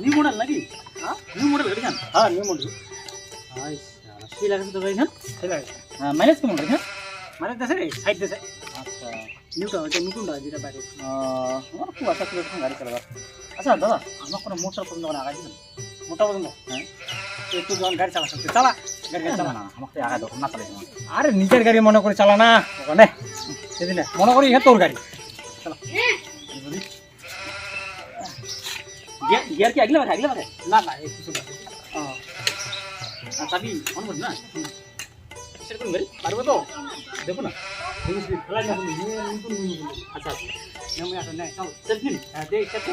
New model নাকি? হ্যাঁ? New model গাড়িখান হ্যাঁ নিউ মডেল সালা সেই লাগাছে তো গাড়িখান সেটা মাইলেজ কেমন গাড়িখান মানে দেশে রে সাইড দেশে। আচ্ছা। নিউটা ওইটা নতুনটা যেটা বাইরে। আমার খুব আশা ছিল গাড়ি চালাবার। আচ্ছা দাদা আমার কোনো মোটর পছন্দ করে আগাই দিবেন মোটা পছন্দ হ্যাঁ। একটু যখন গাড়ি চালা চালা। গাড়ি গাড়ি চালা। চালা না আমাকে আগাই দাও না চালাই আরে নিজের গাড়ি মনে করে চালা না। ওখানে। সেদিন মনে করি হ্যাঁ তোর গাড়ি। গিয়ার গিয়ার কি আগলে বাজে আগলে বাজে না না এই কিছু না আর চাবি অন করবি না? সেরকম গাড়ি পারব তো? দেখো না। আচ্ছা আচ্ছা। নেমে আসো নে চল সেলফ নিন। হ্যাঁ দেখ দেখো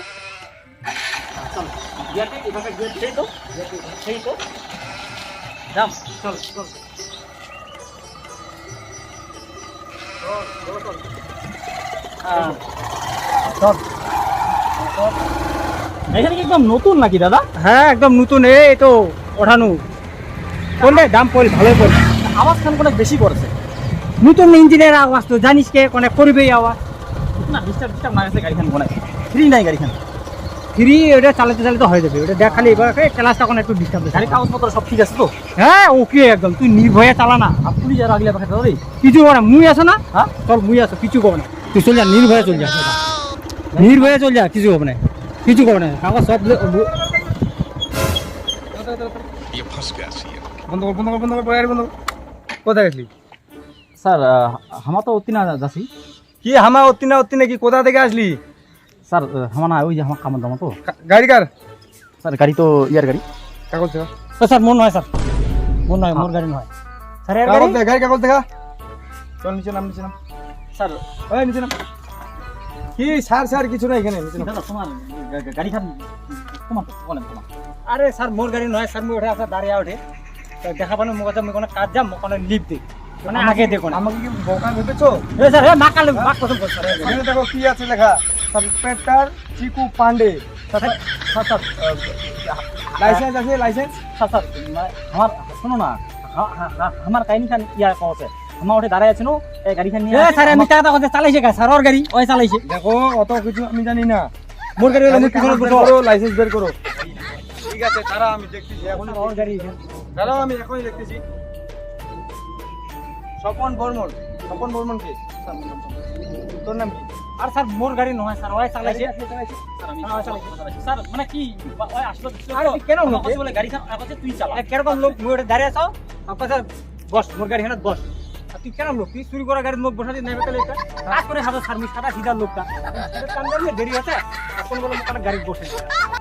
চল। গিয়ারটা এভাবে গিয়ার সেই তো। সেই তো। দাম চল চল। আহ, চল। এখানে কি একদম নতুন নাকি দাদা? হ্যাঁ একদম নতুন। এই তো ওঠানো। করলে দাম পড়লে ভালোই পড়বে আওয়াজ খান অনেক বেশি করেছে নতুন ইঞ্জিনের আওয়াজ তো জানিস কে? কোনে করবেই আওয়াজ। না ডিস্টার্ব ডিস্টার্ব না গেছে গাড়িখান বনাই। ফ্রি নাই গাড়িখান। ফ্রি ওটা চালাতে চালাতে হয়ে যাবে। ওটা দেখ খালি এবার ক্লাসটা কোনো একটু ডিস্টার্ব গাড়ি কাগজপত্র সব ঠিক আছে তো? হ্যাঁ ওকে একদম। তুই নির্ভয়ে চালা না। আর পুলিশ আর আগলে পাখা দাদা কিছু করে না মুই আছো না? হ্যাঁ? চল মুই আছো কিছু করবে না। তুই চল যা নির্ভয়ে চল যা। নির্ভয়ে চল যা কিছু হবে না। কিছু করে না। কাকা সব বন্ধ কর বন্ধ বন্ধ স্যার হামা তো অতিনা যাচ্ছি। কি হামা অতিনা না কি? কোথা থেকে আসলি? স্যার হামা না ওই যে আমার কামার দামা তো গাড়ি কার? স্যার গাড়ি তো ইয়ার গাড়ি। কাগজ দেখা। স্যার মন নয় স্যার। মন নয় মোর হ্যাঁ। গাড়ি নয়। স্যার গাড়ি? কাগজ দেখা। চল নিচে নাম নিচে নাম। স্যার ওই নিচে নাম। কি স্যার স্যার কিছু না এখানে দাদা তোমার গা- গা- গাড়ি খান তোমার বলেন তোমার আরে স্যার মোর গাড়ি নয় স্যার মুই ওঠে দাঁড়িয়ে ওঠে দেখা পানো মুখ আমি কোনো কাজ যাম কোনো লিপ দিই মানে আগে দেখো না। আমাকে কি বোকা ভেবেছো এ স্যার এ না কালে বাক কথা বল স্যার এখানে দেখো কি আছে লেখা। Sub inspector Chiku Pandey. Licence আছে লাইসেন্স? স্যার মানে আমার শোনো না আমার কাহিনী খান ইয়া কছে আমার ওঠে দাঁড়ায় আছে এই গাড়ি নিয়ে এ স্যার আমি টাকা কথা চালাইছে কা স্যার ওর গাড়ি ওই চালাইছে। দেখো অত কিছু আমি জানি না। মোর গাড়ি হলে পিছনে বসো লাইসেন্স বের করো ঠিক আছে তারা আমি দেখতেছি। এখন ওর গাড়ি। দাঁড়াও আমি এখনই দেখতেছি। স্বপন বর্মন। স্বপন বর্মন কে? তোর নাম কি? আর স্যার মোর গাড়ি নয় স্যার ওই চালাইছে। স্যার আমি চালাইছি। স্যার মানে কি? ওই আসলো আরে কেন আমার বলে গাড়ি তুই চালা। কীরকম লোক? ওটা দাঁড়িয়ে আছো? আপনার স্যার বস মোর গাড়ি হেনাত বস। আর তুই কেন লোক তুই চুরি করা গাড়ির মুখ বসাতে নেবে তাহলে এটা? কাজ করে হাজার সার সাদা সিধা লোকটা। কাম দেরি আছে এখন বলে মুখ গাড়ি বসে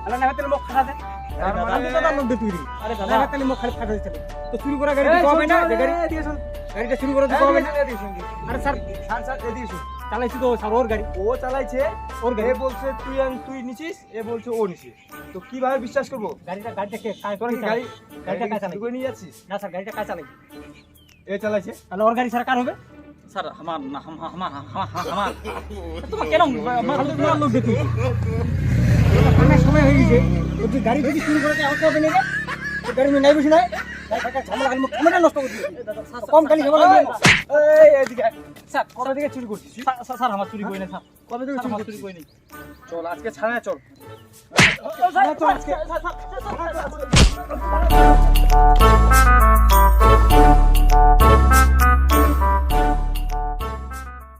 তাহলে মুখ খাটা দে তার আমি তো তার লোক দে তুই রে। আরে না দাদা তাহলে মুখ খালি ফাটা দিতে তো চুরি করা গাড়ি দিতে হবে না? যে গাড়ি গাড়িটা চুরি করে দিতে হবে না। আরে স্যার স্যার স্যার এদিকে চালাইছি তো স্যার ওর গাড়ি। ও চালাইছে ওর গাড়ি। বলছে তুই তুই নিছিস এ বলছে ও নিছিস তো কীভাবে বিশ্বাস করব? গাড়িটা গাড়িটা কে গাড়ি গাড়িটা কাজ চালাই নিয়ে যাচ্ছিস? না স্যার গাড়িটা কাজ চালাই এ চালাইছে তাহলে ওর গাড়ি স্যার কার হবে স্যার আমার না আমার আমার তোমার কেন লোক দেখি অনেক সময় হয়ে গেছে তুই গাড়ি যদি চুরি করে আমাকে হবে না গাড়ি নাই বসি নাই চল আজকে ছাড়া চল